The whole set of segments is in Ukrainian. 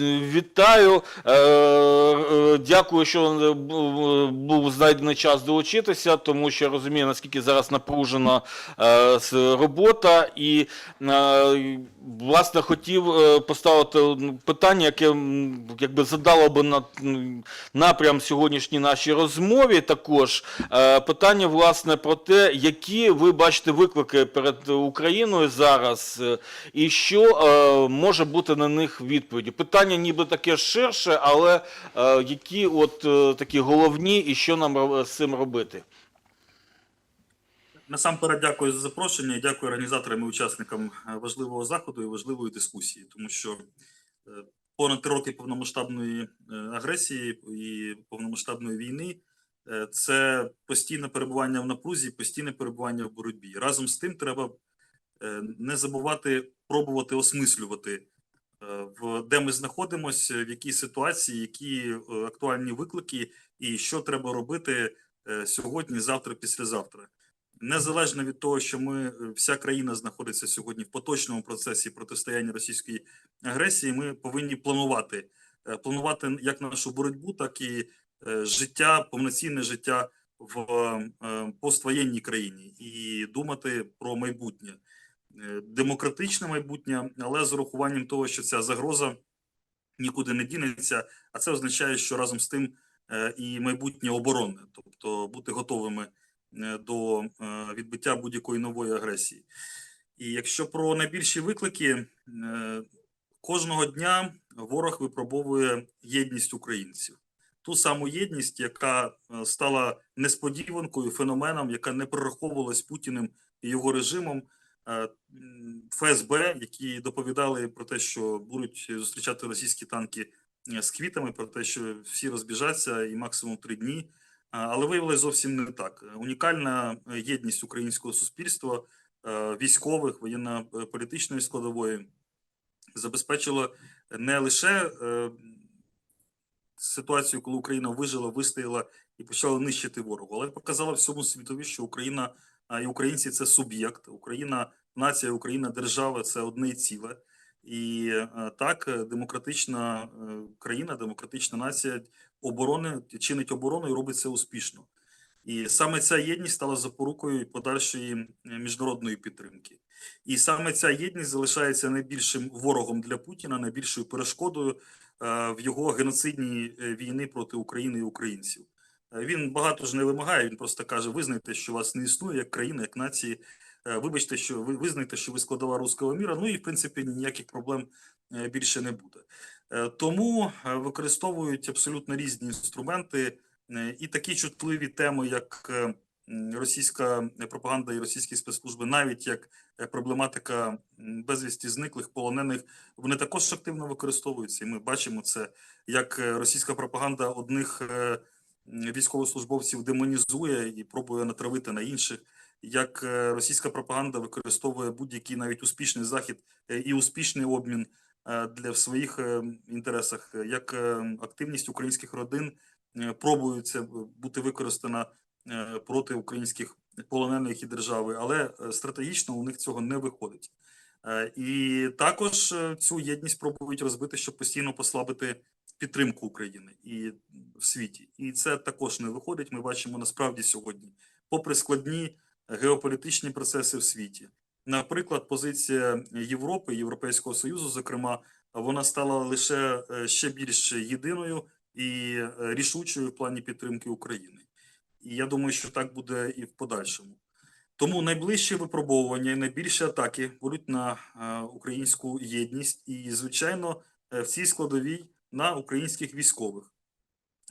Вітаю. Е, е, Дякую, що е, був знайдений час долучитися, тому що я розумію, наскільки зараз напружена робота. І, власне, хотів е, поставити ну, питання, яке якби задало би на напрям сьогоднішній нашій розмові. Також Е, питання, власне, про те, які ви бачите виклики перед Україною зараз, е, і що може бути на них відповіді. Питання ніби таке ширше, але які от такі головні, і що нам з цим робити? Насамперед дякую за запрошення і дякую організаторам і учасникам е, важливого заходу і важливої дискусії, тому що е, понад три роки повномасштабної е, агресії і повномасштабної війни це постійне перебування в напрузі, постійне перебування в боротьбі. Разом з тим треба не забувати пробувати осмислювати, де ми знаходимося, в якій ситуації, які актуальні виклики, і що треба робити сьогодні, завтра, післязавтра незалежно від того, що ми е, вся країна знаходиться сьогодні в поточному процесі протистояння російської агресії, ми повинні планувати Е, планувати як нашу боротьбу, так і е, життя, повноцінне життя в поствоєнній країні і думати про майбутнє, демократичне майбутнє, але з урахуванням того, що ця загроза нікуди не дінеться, а це означає, що разом з тим і майбутнє оборонне, тобто бути готовими до е, відбиття будь-якої нової агресії. І якщо про найбільші виклики, е, кожного дня ворог випробовує єдність українців. Ту саму єдність, яка е, стала несподіванкою, феноменом, яка не прораховувалась Путіним і його режимом. Е, ФСБ, які доповідали про те, що будуть зустрічати російські танки е, з квітами, про те, що всі розбіжаться і максимум три дні. Але виявилось зовсім не так. Унікальна е, єдність українського суспільства, е, військових, воєнно-політичної складової забезпечила не лише е, ситуацію, коли Україна вижила, вистояла і почала нищити ворогу, але показала всьому світові, що Україна і українці це суб'єкт. Україна, нація, Україна, держава це одне ціле. І е, так, е, демократична е, країна, демократична нація оборони чинить оборону і робить це успішно. І саме ця єдність стала запорукою подальшої міжнародної підтримки. І саме ця єдність залишається найбільшим ворогом для Путіна, найбільшою перешкодою в його геноцидній війни проти України і українців. Він багато ж не вимагає. Він просто каже: визнайте, що вас не існує як країна, як нації. Е, Вибачте, що ви визнайте, що ви складова руського міра. Ну і в принципі ніяких проблем е, більше не буде. Е, Тому використовують абсолютно різні інструменти і такі чутливі теми, як російська пропаганда і російські спецслужби, навіть як проблематика безвісті зниклих полонених, вони також активно використовуються. І ми бачимо це, як російська пропаганда одних військовослужбовців демонізує і пробує натравити на інших. Як е, російська пропаганда використовує будь-який навіть успішний захід е, і успішний обмін е, для в своїх інтересах, як активність українських родин пробується бути використана проти українських полонених і держави, але стратегічно у них цього не виходить. І також цю єдність пробують розбити, щоб постійно послабити підтримку України і в світі. І це також не виходить. Ми бачимо насправді сьогодні, попри складні геополітичні процеси в світі. Наприклад, позиція Європи, Європейського Союзу, зокрема, вона стала лише е, ще більш єдиною і е, рішучою в плані підтримки України. І я думаю, що так буде і в подальшому. Тому найближчі випробовування і найбільші атаки будуть на е, українську єдність, і, звичайно, в цій складовій на українських військових,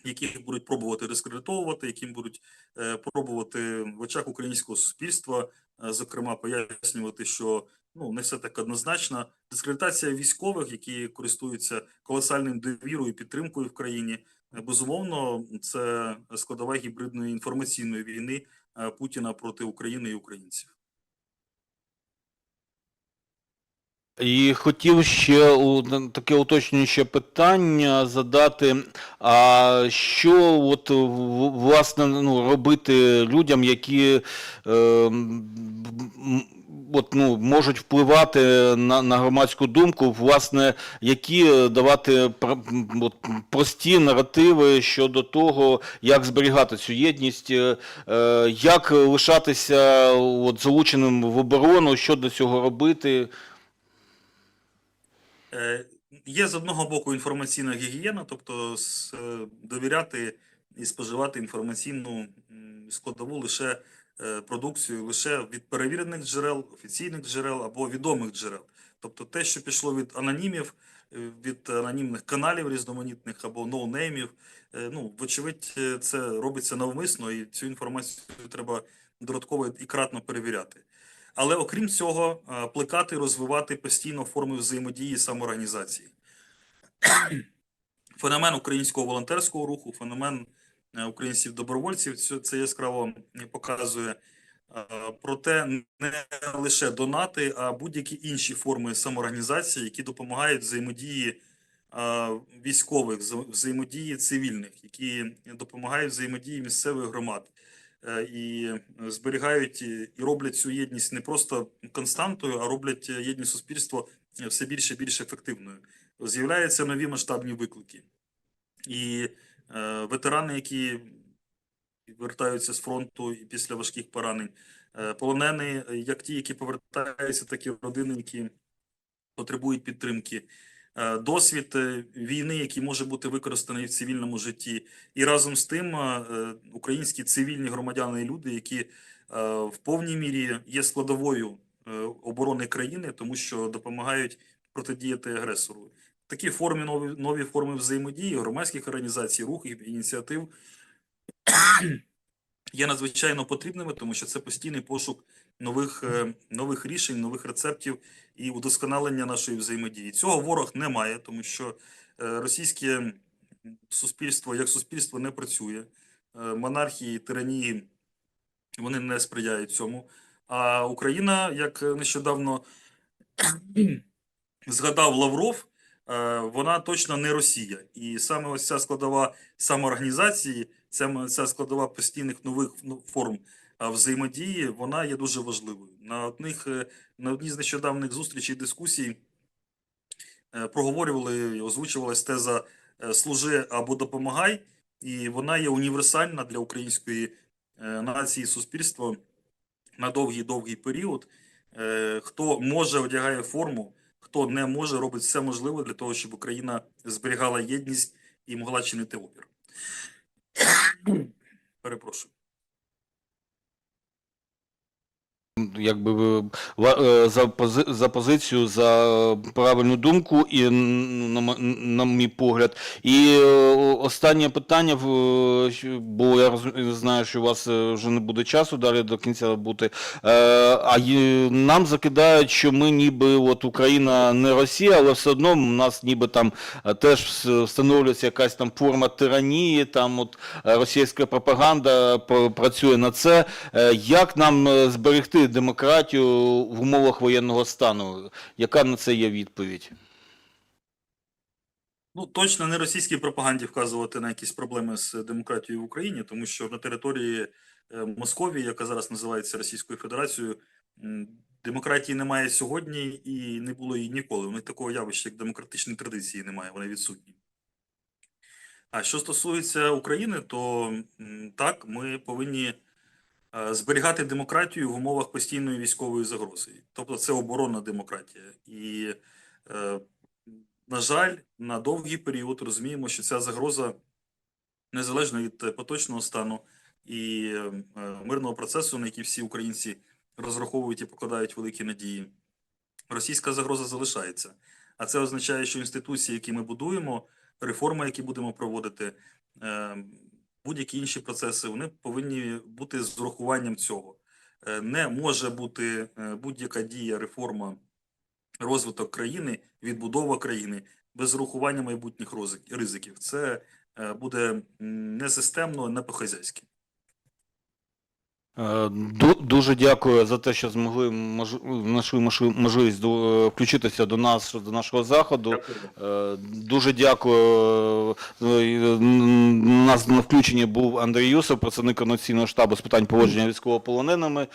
яких будуть пробувати дискредитовувати, яким будуть е, пробувати в очах українського суспільства, е, зокрема, пояснювати, що ну не все так однозначно. Дискредитація військових, які користуються колосальним довірою і підтримкою в країні, е, безумовно, це складова гібридної інформаційної війни Путіна проти України і українців. І хотів ще таке уточнююче питання задати. А що от власне ну, робити людям, які е, от, ну, можуть впливати на, на громадську думку, власне, які давати от, прості наративи щодо того, як зберігати цю єдність, е, як лишатися от, залученим в оборону, що до цього робити. Е, Є з одного боку інформаційна гігієна, тобто е, довіряти і споживати інформаційну складову лише е, продукцію лише від перевірених джерел, офіційних джерел або відомих джерел. Тобто те, що пішло від анонімів, від анонімних каналів різноманітних або ноунеймів, ну, вочевидь, це робиться навмисно, і цю інформацію треба додатково і кратно перевіряти. Але окрім цього, е, плекати, розвивати постійно форми взаємодії самоорганізації. Феномен українського волонтерського руху, феномен е, українців-добровольців це, яскраво показує. Е, Проте не лише донати, а будь-які інші форми самоорганізації, які допомагають взаємодії військових, взаємодії цивільних, які допомагають взаємодії місцевих громад і е, зберігають і роблять цю єдність не просто константою, а роблять е, єдність суспільства е, все більше і більш ефективною. З'являються нові масштабні виклики. І е, ветерани, які вертаються з фронту і після важких поранень, е, полонені, е, як ті, які повертаються, так і родини, які потребують підтримки. Е, Досвід е, війни, який може бути використаний в цивільному житті, і разом з тим е, українські цивільні громадяни і люди, які в повній мірі є складовою оборони країни, тому що допомагають протидіяти агресору. Такі форми, нові, нові форми взаємодії громадських організацій, рухів, ініціатив є надзвичайно потрібними, тому що це постійний пошук нових, е, нових рішень, нових рецептів і удосконалення нашої взаємодії. Цього ворог не має, тому що е, російське суспільство як суспільство не працює. Е, Монархії, тиранії вони не сприяють цьому. А Україна, як нещодавно згадав Лавров, вона точно не Росія. І саме ось ця складова самоорганізації, ця, ця складова постійних нових ну, форм взаємодії, вона є дуже важливою. На одних е, на одній з нещодавних зустрічей дискусій е, проговорювали, озвучувалась теза е, служи або допомагай, і вона є універсальна для української нації суспільства на довгий-довгий період. Хто може одягає форму, хто не може, робить все можливе для того, щоб Україна зберігала єдність і могла чинити опір. Reproso. Якби е, е, за, за позицію, за правильну думку, і на, мій погляд. І е, останнє питання, бо я знаю, що у вас вже не буде часу далі до кінця бути. А нам закидають, що ми ніби от Україна не Росія, але все одно в нас ніби там теж встановлюється якась там форма тиранії, там от російська пропаганда працює на це. Як нам е, демократію в умовах воєнного стану? Яка на це є відповідь? Ну, точно не російській пропаганді вказувати на якісь проблеми з демократією в Україні, тому що на території е, Московії, яка зараз називається Російською Федерацією, демократії немає сьогодні і не було її ніколи. У них такого явища, як демократичні традиції, немає, вони відсутні. А що стосується України, то так, ми повинні зберігати демократію в умовах постійної військової загрози. Тобто це оборонна демократія. І е, на жаль, на довгий період розуміємо, що ця загроза незалежно від е, поточного стану і е, мирного процесу, на який всі українці розраховують і покладають великі надії, російська загроза залишається. А це означає, що інституції, які ми будуємо, реформи, які будемо проводити, е, будь-які інші процеси, вони повинні бути з урахуванням цього. Е, Не може бути е, будь-яка дія, реформа розвиток країни, відбудова країни без урахування майбутніх ризиків. Це е, буде несистемно, не по-хазяйськи. Е, ду- Дуже дякую за те, що змогли знайшли можливість е, включитися до нас, до нашого заходу. Е, Дуже дякую. Е, У нас на включенні був Андрій Юсов, представник координаційного штабу з питань поводження військовополоненими.